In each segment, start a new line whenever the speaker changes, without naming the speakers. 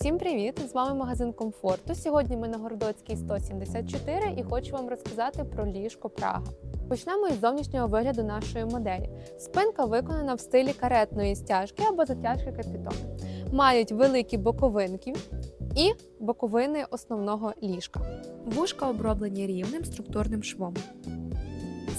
Всім привіт! З вами магазин комфорту. Сьогодні ми на Городоцькій 174 і хочу вам розказати про ліжко Прага. Почнемо із зовнішнього вигляду нашої моделі. Спинка виконана в стилі каретної стяжки або затяжки капітону. Мають великі боковинки і боковини основного ліжка. Вушка оброблені рівним структурним швом.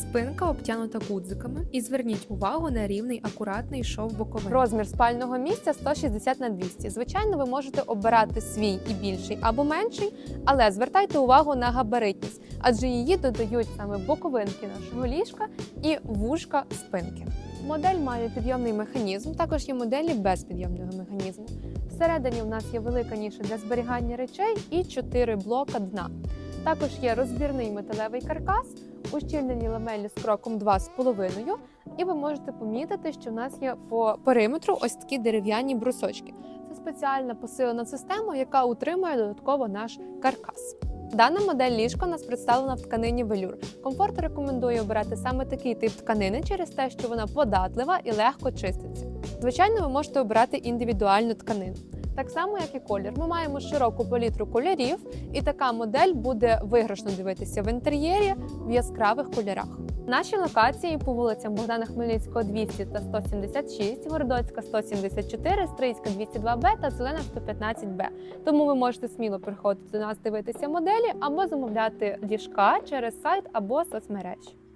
Спинка обтянута гудзиками і зверніть увагу на рівний акуратний шов боковин. Розмір спального місця 160 на 200. Звичайно, ви можете обирати свій і більший або менший, але звертайте увагу на габаритність, адже її додають саме боковинки нашого ліжка і вушка спинки. Модель має підйомний механізм, також є моделі без підйомного механізму. Всередині у нас є велика ніша для зберігання речей і 4 блока дна. Також є розбірний металевий каркас, ущільнені ламелі з кроком 2,5, і ви можете помітити, що в нас є по периметру ось такі дерев'яні брусочки. Це спеціальна посилена система, яка утримує додатково наш каркас. Дана модель ліжка у нас представлена в тканині велюр. Комфорт рекомендує обирати саме такий тип тканини через те, що вона податлива і легко чиститься. Звичайно, ви можете обирати індивідуальну тканину. Так само, як і колір. Ми маємо широку палітру кольорів, і така модель буде виграшно дивитися в інтер'єрі в яскравих кольорах. Наші локації по вулицям Богдана Хмельницького 200 та 176, Городоцька 174, Стрийська 202Б та Зелена 115Б. Тому ви можете сміло приходити до нас дивитися моделі або замовляти ліжка через сайт або соцмережі.